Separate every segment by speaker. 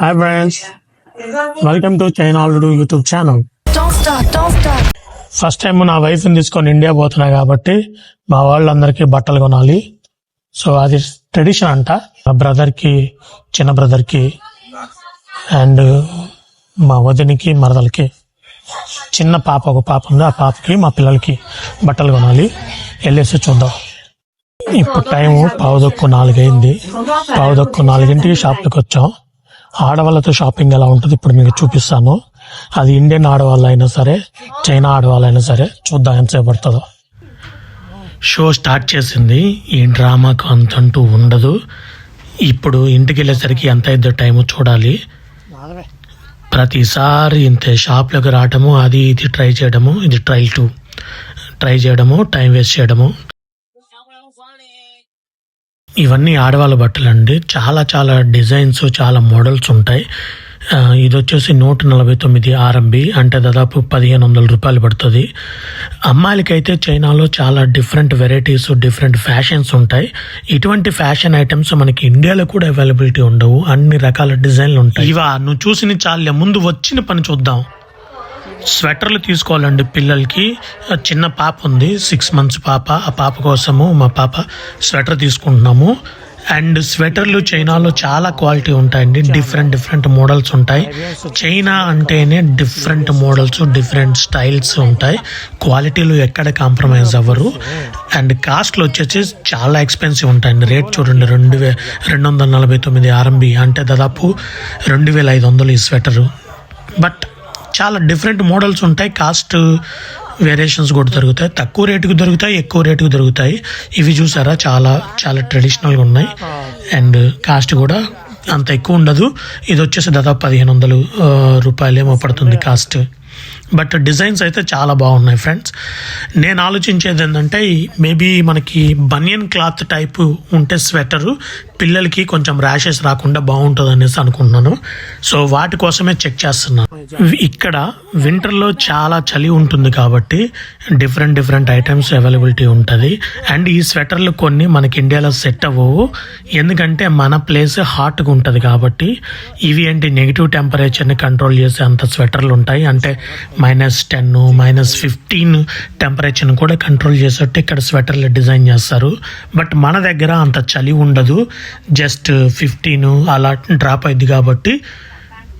Speaker 1: Hi friends welcome to China already YouTube channel first time నా వైఫ్ని తీసుకొని India పోతున్నా కాబట్టి మా వాళ్ళందరికీ బట్టలు కొనాలి. సో అది ట్రెడిషన్ అంట. మా బ్రదర్కి చిన్న బ్రదర్కి అండ్ మా వదినికి మరదలకి. చిన్న పాప ఒక పాప ఉంది. ఆ పాపకి మా పిల్లలకి బట్టలు కొనాలి. వెళ్ళేసి చూద్దాం. ఇప్పుడు టైం పావుదొక్కు నాలుగైంది. పావుదొక్కు నాలుగింటికి షాప్లోకి వచ్చాం. ఆడవాళ్ళతో షాపింగ్ ఎలా ఉంటుంది ఇప్పుడు మీకు చూపిస్తాను. అది ఇండియన్ ఆడవాళ్ళు అయినా సరే చైనా ఆడవాళ్ళు అయినా సరే చూద్దాం ఎంతసేపు పడుతుందో. షో స్టార్ట్ చేసింది. ఈ డ్రామాకు అంతంటూ ఉండదు. ఇప్పుడు ఇంటికి వెళ్ళేసరికి ఎంత అయిద్దో టైము చూడాలి. ప్రతిసారి ఇంతే షాప్లోకి రావటము అది ఇది ట్రై చేయడము ఇది ట్రైల్ టూ. ట్రై చేయడము టైం వేస్ట్ చేయడము ఇవన్నీ ఆడవాళ్ళ బట్టలు అండి. చాలా చాలా డిజైన్స్ చాలా మోడల్స్ ఉంటాయి. ఇది వచ్చేసి నూట నలభై తొమ్మిది ఆర్ఎంబి అంటే దాదాపు పదిహేను వందల రూపాయలు పడుతుంది. అమ్మాయిలకైతే చైనాలో చాలా డిఫరెంట్ వెరైటీస్ డిఫరెంట్ ఫ్యాషన్స్ ఉంటాయి. ఇటువంటి ఫ్యాషన్ ఐటమ్స్ మనకి ఇండియాలో కూడా అవైలబిలిటీ ఉండవు. అన్ని రకాల డిజైన్లు ఉంటాయి. ఇవా నువ్వు చూసిన చాలే ముందు వచ్చిన పని చూద్దాం. స్వెటర్లు తీసుకోవాలండి పిల్లలకి. చిన్న పాప ఉంది సిక్స్ మంత్స్ పాప. ఆ పాప కోసము మా పాప స్వెటర్ తీసుకుంటున్నాము. అండ్ స్వెటర్లు చైనాలో చాలా క్వాలిటీ ఉంటాయండి. డిఫరెంట్ డిఫరెంట్ మోడల్స్ ఉంటాయి. చైనా అంటేనే డిఫరెంట్ మోడల్స్ డిఫరెంట్ స్టైల్స్ ఉంటాయి. క్వాలిటీలో ఎక్కడ కాంప్రమైజ్ అవ్వరు. అండ్ కాస్ట్లు వచ్చేసి చాలా ఎక్స్పెన్సివ్ ఉంటాయండి. రేట్ చూడండి రెండు వే రెండు వందల నలభై తొమ్మిది ఆర్ఎంబి. అంటే దాదాపు రెండు వేల ఐదు వందలు ఈ స్వెటరు. బట్ చాలా డిఫరెంట్ మోడల్స్ ఉంటాయి. కాస్ట్ వేరియేషన్స్ కూడా దొరుకుతాయి. తక్కువ రేటుకు దొరుకుతాయి ఎక్కువ రేటుకు దొరుకుతాయి. ఇవి చూసారా? చాలా చాలా ట్రెడిషనల్గా ఉన్నాయి. అండ్ కాస్ట్ కూడా అంత ఎక్కువ ఉండదు. ఇది వచ్చేసి దాదాపు పదిహేను వందలు రూపాయలేమో పడుతుంది కాస్ట్ బట్ డిజైన్స్ అయితే చాలా బాగున్నాయి ఫ్రెండ్స్. నేను ఆలోచించేది ఏంటంటే మేబీ మనకి బనియన్ క్లాత్ టైపు ఉంటే స్వెటరు పిల్లలకి కొంచెం ర్యాషెస్ రాకుండా బాగుంటుంది అనేసి అనుకుంటున్నాను. సో వాటి కోసమే చెక్ చేస్తున్నాను. ఇక్కడ వింటర్లో చాలా చలి ఉంటుంది కాబట్టి డిఫరెంట్ డిఫరెంట్ ఐటమ్స్ అవైలబిలిటీ ఉంటుంది. అండ్ ఈ స్వెటర్లు కొన్ని మనకి ఇండియాలో సెట్ అవ్వవు. ఎందుకంటే మన ప్లేస్ హాట్గా ఉంటుంది కాబట్టి ఇవి ఏంటి నెగిటివ్ టెంపరేచర్ని కంట్రోల్ చేసే అంత స్వెటర్లు ఉంటాయి. అంటే మైనస్ టెన్ మైనస్ ఫిఫ్టీన్ టెంపరేచర్ని కూడా కంట్రోల్ చేసేట్టు ఇక్కడ స్వెటర్లు డిజైన్ చేస్తారు. బట్ మన దగ్గర అంత చలి ఉండదు. జస్ట్ ఫిఫ్టీన్ అలా డ్రాప్ అయింది కాబట్టి.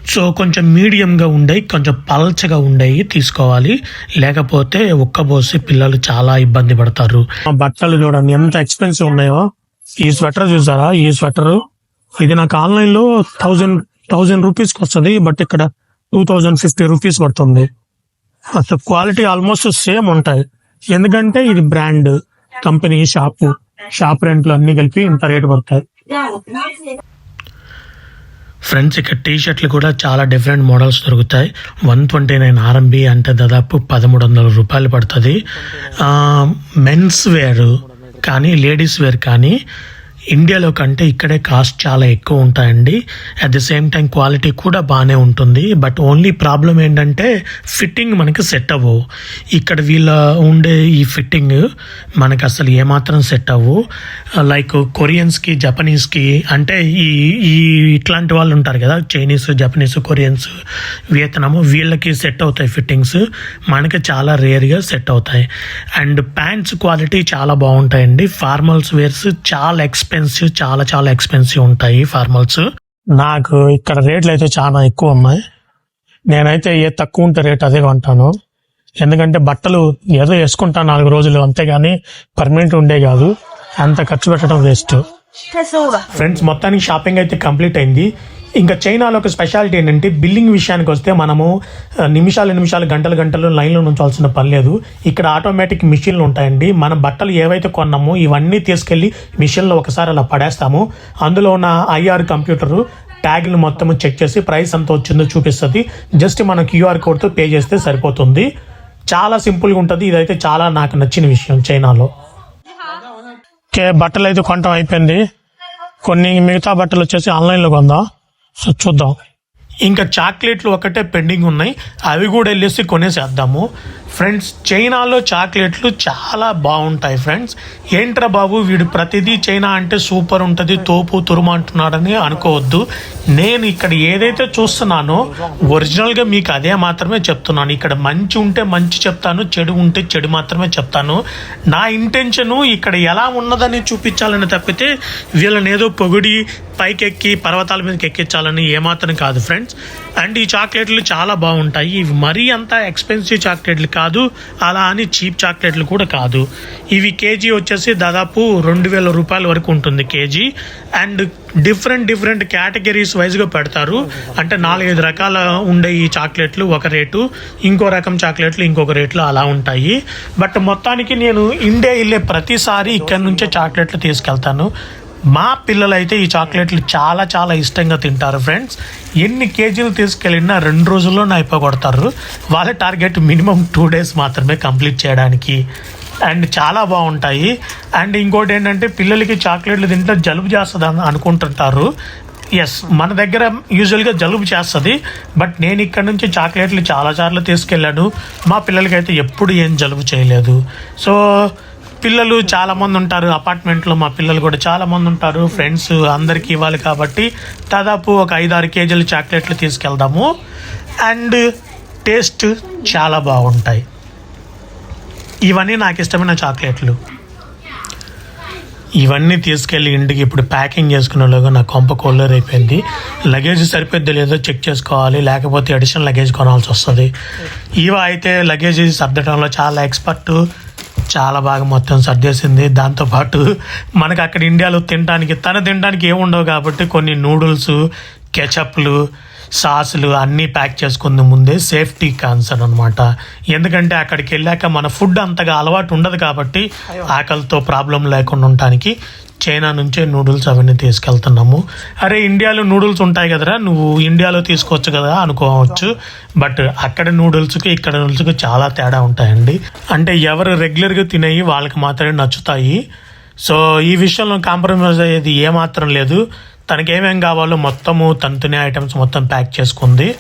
Speaker 1: సో కొంచెం మీడియంగా ఉండేవి కొంచెం పల్చగా ఉండేవి తీసుకోవాలి. లేకపోతే ఉక్కబోసి పిల్లలు చాలా ఇబ్బంది పడతారు. బట్టలు చూడండి ఎంత ఎక్స్పెన్సివ్ ఉన్నాయో. ఈ స్వెటర్ చూసారా? ఈ స్వెటర్ ఇది నాకు ఆన్లైన్లో థౌజండ్ థౌజండ్ రూపీస్కి వస్తుంది బట్ ఇక్కడ టూ థౌజండ్ ఫిఫ్టీ రూపీస్ పడుతుంది. అసలు క్వాలిటీ ఆల్మోస్ట్ సేమ్ ఉంటాయి. ఎందుకంటే ఇది బ్రాండ్ కంపెనీ షాపు. షాప్ రెంట్లు అన్ని కలిపి ఇంత రేటు పడతాయి. ఫ్రెండ్స్ ఇక్కడ టీ షర్ట్లు కూడా చాలా డిఫరెంట్ మోడల్స్ దొరుకుతాయి. వన్ ట్వంటీ నైన్ ఆర్ఎంబి అంటే దాదాపు పదమూడు వందల రూపాయలు పడుతుంది. మెన్స్ వేర్ కానీ లేడీస్ వేర్ కానీ ఇండియాలో కంటే ఇక్కడే కాస్ట్ చాలా ఎక్కువ ఉంటాయండి. At the same time quality కూడా బాగానే ఉంటుంది. బట్ ఓన్లీ ప్రాబ్లం ఏంటంటే ఫిట్టింగ్ మనకి సెట్ అవ్వవు. ఇక్కడ వీళ్ళ ఉండే ఈ ఫిట్టింగ్ మనకి అసలు ఏమాత్రం సెట్ అవ్వు లైక్ కొరియన్స్కి జపనీస్కి అంటే ఈ ఈ ఇట్లాంటి వాళ్ళు ఉంటారు కదా చైనీస్ జపనీస్ కొరియన్స్ వియత్నాము వీళ్ళకి సెట్ అవుతాయి ఫిట్టింగ్స్ మనకి చాలా రేర్గా సెట్ అవుతాయి. అండ్ ప్యాంట్స్ క్వాలిటీ చాలా బాగుంటాయండి. ఫార్మల్స్ వేర్స్ చాలా ఎక్స్పెన్సివ్ చాలా చాలా ఎక్స్పెన్సివ్ ఉంటాయి ఫార్మల్స్. నాకు ఇక్కడ రేట్లు అయితే చాలా ఎక్కువ ఉన్నాయి. నేనైతే ఏ తక్కువ ఉంటే రేట్ అదే కొంటాను. ఎందుకంటే బట్టలు ఏదో వేసుకుంటాను నాలుగు రోజులు అంతేగాని పర్మనెంట్ ఉండే కాదు. అంత ఖర్చు పెట్టడం వేస్ట్ ఫ్రెండ్స్ మొత్తానికి షాపింగ్ అయితే కంప్లీట్ అయింది. ఇంకా చైనాలో ఒక స్పెషాలిటీ ఏంటంటే బిల్లింగ్ విషయానికి వస్తే మనము నిమిషాలు నిమిషాలు గంటలు గంటలు లైన్లో ఉంచాల్సిన పని లేదు. ఇక్కడ ఆటోమేటిక్ మిషన్లు ఉంటాయండి. మన బట్టలు ఏవైతే కొన్నామో ఇవన్నీ తీసుకెళ్ళి మిషన్లో ఒకసారి అలా పడేస్తాము. అందులో ఉన్న ఐఆర్ కంప్యూటరు ట్యాగ్లు మొత్తం చెక్ చేసి ప్రైస్ ఎంత వచ్చిందో చూపిస్తుంది. జస్ట్ మన క్యూఆర్ కోడ్తో పే చేస్తే సరిపోతుంది. చాలా సింపుల్గా ఉంటుంది. ఇదైతే చాలా నాకు నచ్చిన విషయం చైనాలో. ఓకే బట్టలు అయితే కొనటం అయిపోయింది. కొన్ని మిగతా బట్టలు వచ్చేసి ఆన్లైన్లో కొందాం. సో చూద్దాం ఇంకా చాక్లెట్లు ఒకటే పెండింగ్ ఉన్నాయి. అవి కూడా వెళ్ళేసి కొనేసేద్దాము. ఫ్రెండ్స్ చైనాలో చాక్లెట్లు చాలా బాగుంటాయి ఫ్రెండ్స్. ఏంట్రా బాబు వీడు ప్రతిదీ చైనా అంటే సూపర్ ఉంటుంది తోపు తురుము అంటున్నాడని అనుకోవద్దు. నేను ఇక్కడ ఏదైతే చూస్తున్నానో ఒరిజినల్గా మీకు అదే మాత్రమే చెప్తున్నాను. ఇక్కడ మంచి ఉంటే మంచి చెప్తాను చెడు ఉంటే చెడు మాత్రమే చెప్తాను. నా ఇంటెన్షను ఇక్కడ ఎలా ఉన్నదని చూపించాలని తప్పితే వీళ్ళని ఏదో పొగిడి పైకెక్కి పర్వతాల మీదకి ఎక్కించాలని ఏమాత్రం కాదు ఫ్రెండ్స్. అండ్ ఈ చాక్లెట్లు చాలా బాగుంటాయి. ఇవి మరీ అంత ఎక్స్పెన్సివ్ చాక్లెట్లు కాదు. అలా అని చీప్ చాక్లెట్లు కూడా కాదు. ఇవి కేజీ వచ్చేసి దాదాపు రెండు వేల రూపాయల వరకు ఉంటుంది KG. And different different categories వైజ్గా పెడతారు. అంటే నాలుగైదు రకాల ఉండే ఈ చాక్లెట్లు ఒక రేటు ఇంకో రకం చాక్లెట్లు ఇంకొక రేట్లు అలా ఉంటాయి. బట్ మొత్తానికి నేను ఇండియా వెళ్ళే ప్రతిసారి ఇక్కడ నుంచే చాక్లెట్లు తీసుకెళ్తాను. మా పిల్లలైతే ఈ చాక్లెట్లు చాలా చాలా ఇష్టంగా తింటారు ఫ్రెండ్స్ ఎన్ని కేజీలు తీసుకెళ్ళినా రెండు రోజుల్లో అయిపోగొడతారు. వాళ్ళ టార్గెట్ మినిమం టూ డేస్ మాత్రమే కంప్లీట్ చేయడానికి. అండ్ చాలా బాగుంటాయి. అండ్ ఇంకోటి ఏంటంటే పిల్లలకి చాక్లెట్లు తింటే జలుబు చేస్తుంది అని అనుకుంటుంటారు. ఎస్ మన దగ్గర యూజువల్గా జలుబు చేస్తుంది. బట్ నేను ఇక్కడ నుంచి చాక్లెట్లు చాలాసార్లు తీసుకెళ్ళాను. మా పిల్లలకైతే ఎప్పుడు ఏం జలుబు చేయలేదు. సో పిల్లలు చాలా మంది ఉంటారు. అపార్ట్మెంట్లో మా పిల్లలు కూడా చాలా మంది ఉంటారు. ఫ్రెండ్స్ అందరికి ఇవ్వాలి కాబట్టి దాదాపు ఒక ఐదు ఆరు కేజీలు చాక్లెట్లు తీసుకెళ్దాము. అండ్ టేస్ట్ చాలా బాగుంటాయి. ఇవన్నీ నాకు ఇష్టమైన చాక్లెట్లు. ఇవన్నీ తీసుకెళ్ళి ఇంటికి ఇప్పుడు ప్యాకింగ్ చేసుకునేలాగా నా కొంప కోల్లర్ అయిపోయింది. లగేజ్ సరిపోద్ది లేదో చెక్ చేసుకోవాలి. లేకపోతే అడిషనల్ లగేజ్ కొనాల్సి వస్తుంది. ఇవ అయితే లగేజ్ సర్దడంలో చాలా ఎక్స్పర్ట్ చాలా బాగా మొత్తం సర్దేసింది దాంతోపాటు మనకు అక్కడ ఇండియాలో తినడానికి తన తినడానికి ఏముండవు కాబట్టి కొన్ని నూడిల్స్ కెచప్లు సాసులు అన్నీ ప్యాక్ చేసుకుంది ముందే సేఫ్టీ కాన్సర్న్ అనమాట ఎందుకంటే అక్కడికి వెళ్ళాక మన ఫుడ్ అంతగా అలవాటు ఉండదు కాబట్టి ఆకలితో ప్రాబ్లం లేకుండా ఉండటానికి చైనా నుంచే నూడిల్స్ అవన్నీ తీసుకెళ్తున్నాము. అరే ఇండియాలో నూడిల్స్ ఉంటాయి కదరా? నువ్వు ఇండియాలో తీసుకోవచ్చు కదా అనుకోవచ్చు. బట్ అక్కడ నూడిల్స్కి ఇక్కడ నూడిల్స్కి చాలా తేడా ఉంటాయండి. అంటే ఎవరు రెగ్యులర్గా తినేవి వాళ్ళకి మాత్రమే నచ్చుతాయి. సో ఈ విషయంలో కాంప్రమైజ్ అయ్యేది ఏమాత్రం లేదు. తనకి కావాలో మొత్తము తంతునే ఐటమ్స్ మొత్తం ప్యాక్ చేసుకుంది.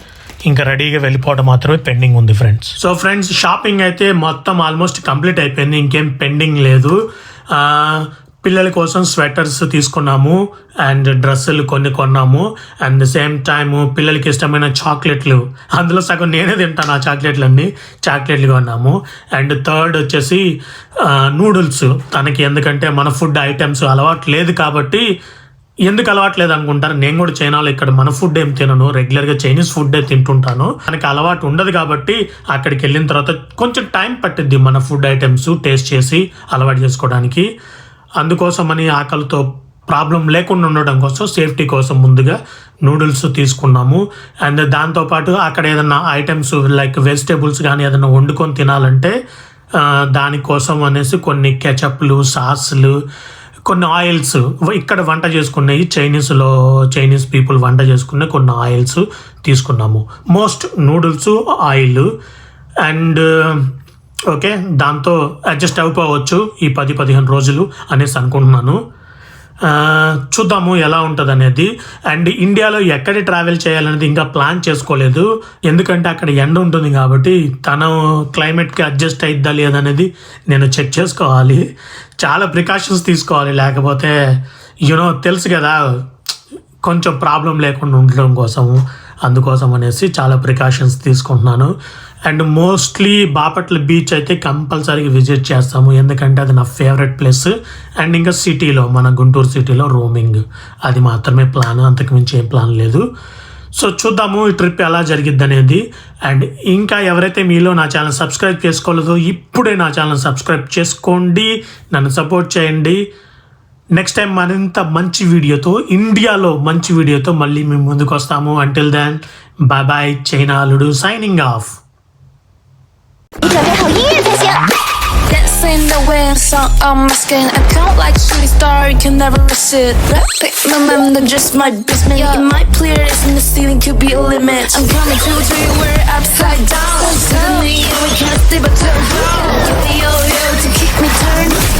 Speaker 1: ఇంకా రెడీగా వెళ్ళిపోవడం మాత్రమే పెండింగ్ ఉంది ఫ్రెండ్స్ సో ఫ్రెండ్స్ షాపింగ్ అయితే మొత్తం ఆల్మోస్ట్ కంప్లీట్ అయిపోయింది. ఇంకేం పెండింగ్ లేదు. పిల్లల కోసం స్వెటర్స్ తీసుకున్నాము అండ్ డ్రెస్సులు కొన్ని కొన్నాము. అండ్ సేమ్ టైమ్ పిల్లలకి ఇష్టమైన చాక్లెట్లు. అందులో సగం నేనే తింటాను ఆ చాక్లెట్లన్నీ. చాక్లెట్లు కొన్నాము. అండ్ థర్డ్ వచ్చేసి నూడిల్స్ తనకి ఎందుకంటే మన ఫుడ్ ఐటమ్స్ అలవాటు లేదు కాబట్టి ఎందుకు అలవాట్లేదు అనుకుంటారు? నేను కూడా చైనాలో ఇక్కడ మన ఫుడ్ ఏం తినను. రెగ్యులర్గా చైనీస్ ఫుడ్ తింటుంటాను. మనకి అలవాటు ఉండదు కాబట్టి అక్కడికి వెళ్ళిన తర్వాత కొంచెం టైం పట్టిద్ది మన ఫుడ్ ఐటమ్స్ టేస్ట్ చేసి అలవాటు చేసుకోవడానికి. అందుకోసమని ఆకలితో ప్రాబ్లం లేకుండా ఉండడం కోసం సేఫ్టీ కోసం ముందుగా నూడిల్స్ తీసుకున్నాము. అండ్ దాంతోపాటు అక్కడ ఏదైనా ఐటమ్స్ లైక్ వెజిటేబుల్స్ కానీ ఏదైనా వండుకొని తినాలంటే దానికోసం అనేసి కొన్ని కెచప్లు సాస్లు కొన్ని ఆయిల్స్ ఇక్కడ వంట చేసుకునేవి చైనీస్లో చైనీస్ పీపుల్ వంట చేసుకునే కొన్ని ఆయిల్స్ తీసుకున్నాము. Most noodles oil and okay దాంతో అడ్జస్ట్ అయిపోవచ్చు ఈ పది పదిహేను రోజులు అనేసి అనుకుంటున్నాను. చూద్దాము ఎలా ఉంటుంది అనేది అండ్ ఇండియాలో ఎక్కడ ట్రావెల్ చేయాలనేది ఇంకా ప్లాన్ చేసుకోలేదు. ఎందుకంటే అక్కడ ఎండ ఉంటుంది కాబట్టి తను క్లైమేట్కి అడ్జస్ట్ అయిద్దా లేదనేది నేను చెక్ చేసుకోవాలి. చాలా ప్రికాషన్స్ తీసుకోవాలి. లేకపోతే యూనో తెలుసు కదా కొంచెం ప్రాబ్లం లేకుండా ఉండడం కోసము. అందుకోసం అనేసి చాలా ప్రికాషన్స్ తీసుకుంటున్నాను. అండ్ మోస్ట్లీ బాపట్ల బీచ్ అయితే కంపల్సరీగా విజిట్ చేస్తాము. ఎందుకంటే అది నా ఫేవరెట్ ప్లేస్ అండ్ ఇంకా సిటీలో మన గుంటూరు సిటీలో రోమింగ్ అది మాత్రమే ప్లాన్ అంతకుమించి ఏం ప్లాన్ లేదు. సో చూద్దాము ఈ ట్రిప్ ఎలా జరిగిద్ది అనేది. అండ్ ఇంకా ఎవరైతే మీలో నా ఛానల్ సబ్స్క్రైబ్ చేసుకోలేదో ఇప్పుడే నా ఛానల్ సబ్స్క్రైబ్ చేసుకోండి. నన్ను సపోర్ట్ చేయండి. నెక్స్ట్ టైం మరింత మంచి వీడియోతో ఇండియాలో మంచి వీడియోతో మళ్ళీ మేము ముందుకు వస్తాము until then bye bye China Alludu signing off
Speaker 2: in the wind, sun on my skin. I count like shooting star, you can never miss it. Rapid momentum, just my basement. Yeah. It might clear this in the ceiling, could be a limit. I'm coming to to you, we're upside down. Suddenly, we can't stay but turn around. Give me your to keep me turned.